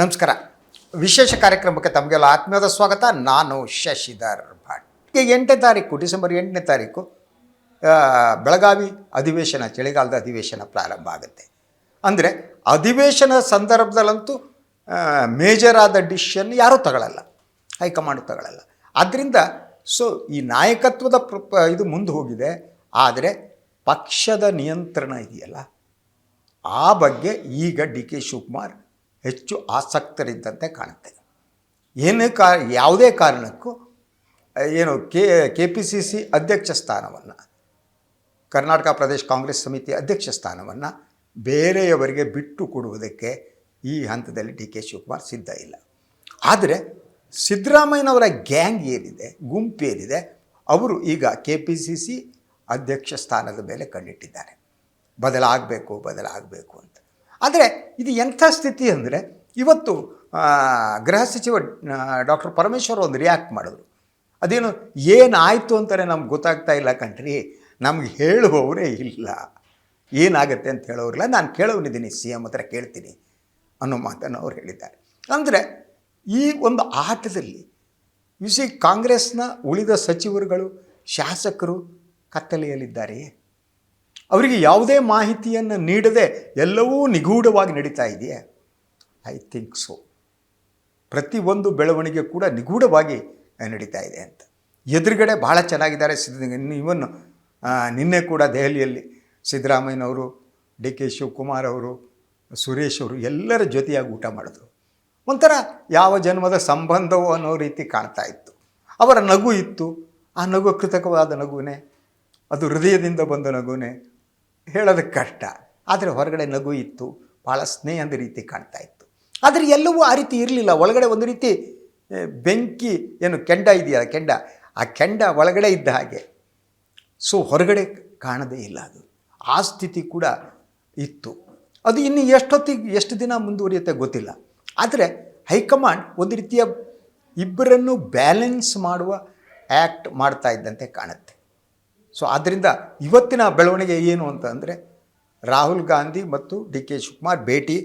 ನಮಸ್ಕಾರ. ವಿಶೇಷ ಕಾರ್ಯಕ್ರಮಕ್ಕೆ ತಮಗೆಲ್ಲ ಆತ್ಮೀಯದ ಸ್ವಾಗತ. ನಾನು ಶಶಿಧರ್ ಭಟ್. ಈಗ ಎಂಟನೇ ತಾರೀಕು, ಡಿಸೆಂಬರ್ ಎಂಟನೇ ತಾರೀಕು ಬೆಳಗಾವಿ ಅಧಿವೇಶನ, ಚಳಿಗಾಲದ ಅಧಿವೇಶನ ಪ್ರಾರಂಭ ಆಗುತ್ತೆ. ಅಂದರೆ ಅಧಿವೇಶನ ಸಂದರ್ಭದಲ್ಲಂತೂ ಮೇಜರ್ ಆದ ಡಿಸಿಷನ್ ಯಾರೂ ತಗೊಳ್ಳಲ್ಲ ಹೈಕಮಾಂಡ್ ತಗೊಳ್ಳಲ್ಲ ಆದ್ದರಿಂದ ಸೊ, ಈ ನಾಯಕತ್ವದ ಪ್ರ ಇದು ಮುಂದೆ ಹೋಗಿದೆ. ಆದರೆ ಪಕ್ಷದ ನಿಯಂತ್ರಣ ಇದೆಯಲ್ಲ. ಆ ಬಗ್ಗೆ ಈಗ ಡಿ ಕೆ ಶಿವಕುಮಾರ್ ಹೆಚ್ಚು ಆಸಕ್ತರಿದ್ದಂತೆ ಕಾಣುತ್ತೆ. ಏನೇ ಕಾ, ಯಾವುದೇ ಕಾರಣಕ್ಕೂ, ಏನು, K K P C C ಅಧ್ಯಕ್ಷ ಸ್ಥಾನವನ್ನು, ಕರ್ನಾಟಕ ಪ್ರದೇಶ ಕಾಂಗ್ರೆಸ್ ಸಮಿತಿ ಅಧ್ಯಕ್ಷ ಸ್ಥಾನವನ್ನು ಬೇರೆಯವರಿಗೆ ಬಿಟ್ಟು ಕೊಡುವುದಕ್ಕೆ ಈ ಹಂತದಲ್ಲಿ ಡಿ ಕೆ ಶಿವಕುಮಾರ್ ಸಿದ್ಧ ಇಲ್ಲ. ಆದರೆ ಸಿದ್ದರಾಮಯ್ಯನವರ ಗ್ಯಾಂಗ್ ಏನಿದೆ, ಗುಂಪು ಏನಿದೆ, ಅವರು ಈಗ ಕೆ ಪಿ ಸಿ ಸಿ ಅಧ್ಯಕ್ಷ ಸ್ಥಾನದ ಮೇಲೆ ಕಣ್ಣಿಟ್ಟಿದ್ದಾರೆ. ಬದಲಾಗಬೇಕು ಬದಲಾಗಬೇಕು ಅಂತ. ಆದರೆ ಇದು ಎಂಥ ಸ್ಥಿತಿ ಅಂದರೆ ಇವತ್ತು ಗೃಹ ಸಚಿವ ಡಾಕ್ಟರ್ ಪರಮೇಶ್ವರ್ ಒಂದು ರಿಯಾಕ್ಟ್ ಮಾಡಿದ್ರು. ಅದೇನು ಏನಾಯಿತು ಅಂತಾರೆ ನಮ್ಗೆ ಗೊತ್ತಾಗ್ತಾ ಇಲ್ಲ ಕಣ್ರಿ ನಮ್ಗೆ ಹೇಳುವವರೇ ಇಲ್ಲ. ಏನಾಗುತ್ತೆ ಅಂತ ಹೇಳೋರಿಲ್ಲ. ನಾನು ಕೇಳೋನಿದ್ದೀನಿ ಸಿ ಎಂ ಹತ್ರ ಕೇಳ್ತೀನಿ ಅನ್ನೋ ಮಾತನ್ನು ಅವ್ರು ಹೇಳಿದ್ದಾರೆ. ಅಂದರೆ ಈ ಒಂದು ಆಟದಲ್ಲಿ ಸಿ ಕಾಂಗ್ರೆಸ್ನ ಉಳಿದ ಸಚಿವರುಗಳು, ಶಾಸಕರು ಕತ್ತಲೆಯಲ್ಲಿದ್ದಾರೆಯೇ ಅವರಿಗೆ ಯಾವುದೇ ಮಾಹಿತಿಯನ್ನು ನೀಡದೆ ಎಲ್ಲವೂ ನಿಗೂಢವಾಗಿ ನಡೀತಾ ಇದೆಯೇ? ಐ ಥಿಂಕ್ ಸೊ ಪ್ರತಿಯೊಂದು ಬೆಳವಣಿಗೆ ಕೂಡ ನಿಗೂಢವಾಗಿ ನಡೀತಾ ಇದೆ ಅಂತ. ಎದುರುಗಡೆ ಭಾಳ ಚೆನ್ನಾಗಿದ್ದಾರೆ ಸಿದ್ಧ ಇವನ್ ನಿನ್ನೆ ಕೂಡ ದೆಹಲಿಯಲ್ಲಿ ಸಿದ್ದರಾಮಯ್ಯನವರು, ಡಿ ಕೆ ಶಿವಕುಮಾರ್ ಅವರು, ಸುರೇಶ್ ಅವರು ಎಲ್ಲರ ಜೊತೆಯಾಗಿ ಊಟ ಮಾಡಿದ್ರು. ಒಂಥರ ಯಾವ ಜನ್ಮದ ಸಂಬಂಧವೋ ಅನ್ನೋ ರೀತಿ ಕಾಣ್ತಾ ಇತ್ತು. ಅವರ ನಗು ಇತ್ತು. ಆ ನಗು ಕೃತಕವಾದ ನಗುನೇ ಅದು ಹೃದಯದಿಂದ ಬಂದ ನಗುನೇ ಹೇಳೋದಕ್ಕೆ ಕಷ್ಟ. ಆದರೆ ಹೊರಗಡೆ ನಗು ಇತ್ತು ಭಾಳ ಸ್ನೇಹದ ರೀತಿ ಕಾಣ್ತಾ ಇತ್ತು. ಆದರೆ ಎಲ್ಲವೂ ಆ ರೀತಿ ಇರಲಿಲ್ಲ. ಒಳಗಡೆ ಒಂದು ರೀತಿ ಬೆಂಕಿ, ಏನು, ಕೆಂಡ ಇದೆಯಲ್ಲ, ಕೆಂಡ. ಆ ಕೆಂಡ ಒಳಗಡೆ ಇದ್ದ ಹಾಗೆ. ಸೊ ಹೊರಗಡೆ ಕಾಣದೇ ಇಲ್ಲ ಅದು. ಆ ಸ್ಥಿತಿ ಕೂಡ ಇತ್ತು. ಅದು ಇನ್ನು ಎಷ್ಟೊತ್ತಿಗೆ, ಎಷ್ಟು ದಿನ ಮುಂದುವರಿಯುತ್ತೆ ಗೊತ್ತಿಲ್ಲ. ಆದರೆ ಹೈಕಮಾಂಡ್ ಒಂದು ರೀತಿಯ ಇಬ್ಬರನ್ನು ಬ್ಯಾಲೆನ್ಸ್ ಮಾಡುವ ಆ್ಯಕ್ಟ್ ಮಾಡ್ತಾ ಇದ್ದಂತೆ ಕಾಣುತ್ತೆ. ಸೊ ಆದ್ದರಿಂದ ಇವತ್ತಿನ ಬೆಳವಣಿಗೆ ಏನು ಅಂತ ಅಂದರೆ ರಾಹುಲ್ ಗಾಂಧಿ ಮತ್ತು ಡಿ ಕೆ ಶಿವಕುಮಾರ್ ಭೇಟಿ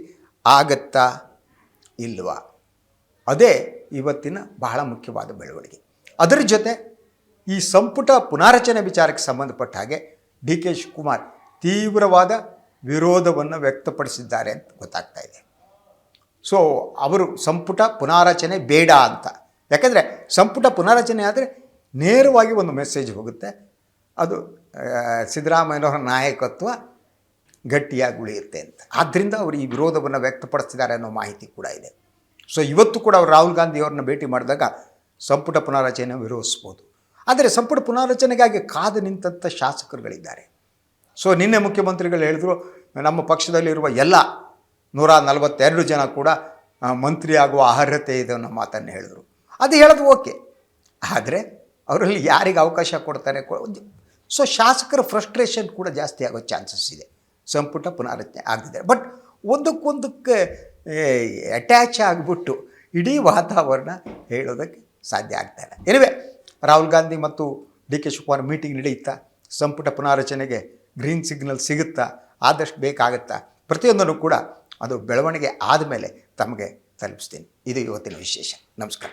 ಆಗತ್ತಾ ಇಲ್ವಾ? ಅದೇ ಇವತ್ತಿನ ಬಹಳ ಮುಖ್ಯವಾದ ಬೆಳವಣಿಗೆ. ಅದರ ಜೊತೆ ಈ ಸಂಪುಟ ಪುನಾರಚನೆ ವಿಚಾರಕ್ಕೆ ಸಂಬಂಧಪಟ್ಟ ಹಾಗೆ ಡಿ ಕೆ ಶಿವಕುಮಾರ್ ತೀವ್ರವಾದ ವಿರೋಧವನ್ನು ವ್ಯಕ್ತಪಡಿಸಿದ್ದಾರೆ ಅಂತ ಗೊತ್ತಾಗ್ತಾ ಇದೆ. ಸೊ ಅವರು ಸಂಪುಟ ಪುನಾರಚನೆ ಬೇಡ ಅಂತ. ಯಾಕಂದರೆ ಸಂಪುಟ ಪುನಾರಚನೆ ಆದರೆ ನೇರವಾಗಿ ಒಂದು ಮೆಸೇಜ್ ಹೋಗುತ್ತೆ. ಅದು ಸಿದ್ದರಾಮಯ್ಯನವರ ನಾಯಕತ್ವ ಗಟ್ಟಿಯಾಗಿ ಉಳಿಯುತ್ತೆ ಅಂತ. ಆದ್ದರಿಂದ ಅವರು ಈ ವಿರೋಧವನ್ನು ವ್ಯಕ್ತಪಡಿಸ್ತಿದ್ದಾರೆ ಅನ್ನೋ ಮಾಹಿತಿ ಕೂಡ ಇದೆ. ಸೊ ಇವತ್ತು ಕೂಡ ಅವರು ರಾಹುಲ್ ಗಾಂಧಿಯವ್ರನ್ನ ಭೇಟಿ ಮಾಡಿದಾಗ ಸಂಪುಟ ಪುನಾರಚನೆ ವಿರೋಧಿಸ್ಬೋದು. ಆದರೆ ಸಂಪುಟ ಪುನಾರಚನೆಗಾಗಿ ಕಾದು ನಿಂತಂಥ ಶಾಸಕರುಗಳಿದ್ದಾರೆ. ಸೊ ನಿನ್ನೆ ಮುಖ್ಯಮಂತ್ರಿಗಳು ಹೇಳಿದ್ರು, ನಮ್ಮ ಪಕ್ಷದಲ್ಲಿರುವ ಎಲ್ಲ ನೂರ ನಲವತ್ತೆರಡು ಜನ ಕೂಡ ಮಂತ್ರಿ ಆಗುವ ಅರ್ಹತೆ ಇದೆ ಅನ್ನೋ ಮಾತನ್ನು ಹೇಳಿದ್ರು. ಅದು ಹೇಳೋದು ಓಕೆ. ಆದರೆ, ಅವರಲ್ಲಿ ಯಾರಿಗೆ ಅವಕಾಶ ಕೊಡ್ತಾರೆ? ಸೊ ಶಾಸಕರ ಫ್ರಸ್ಟ್ರೇಷನ್ ಕೂಡ ಜಾಸ್ತಿ ಆಗೋ ಚಾನ್ಸಸ್ ಇದೆ. ಸಂಪುಟ ಪುನರಚನೆ ಆಗ್ತಿದೆ ಬಟ್ ಒಂದಕ್ಕೊಂದಕ್ಕೆ ಅಟ್ಯಾಚ್ ಆಗಿಬಿಟ್ಟು ಇಡೀ ವಾತಾವರಣ ಹೇಳೋದಕ್ಕೆ ಸಾಧ್ಯ ಆಗ್ತಾ ಇಲ್ಲ. ಎನಿವೆ ರಾಹುಲ್ ಗಾಂಧಿ ಮತ್ತು ಡಿ ಕೆ ಶಿವಕುಮಾರ್ ಮೀಟಿಂಗ್ ನಡೆಯುತ್ತಾ? ಸಂಪುಟ ಪುನಾರಚನೆಗೆ ಗ್ರೀನ್ ಸಿಗ್ನಲ್ ಸಿಗುತ್ತಾ? ಆದಷ್ಟು ಬೇಕಾಗುತ್ತಾ ಪ್ರತಿಯೊಂದನ್ನು ಕೂಡ ಅದು ಬೆಳವಣಿಗೆ ಆದಮೇಲೆ ತಮಗೆ ತಲುಪಿಸ್ತೀನಿ. ಇದು ಇವತ್ತಿನ ವಿಶೇಷ. ನಮಸ್ಕಾರ.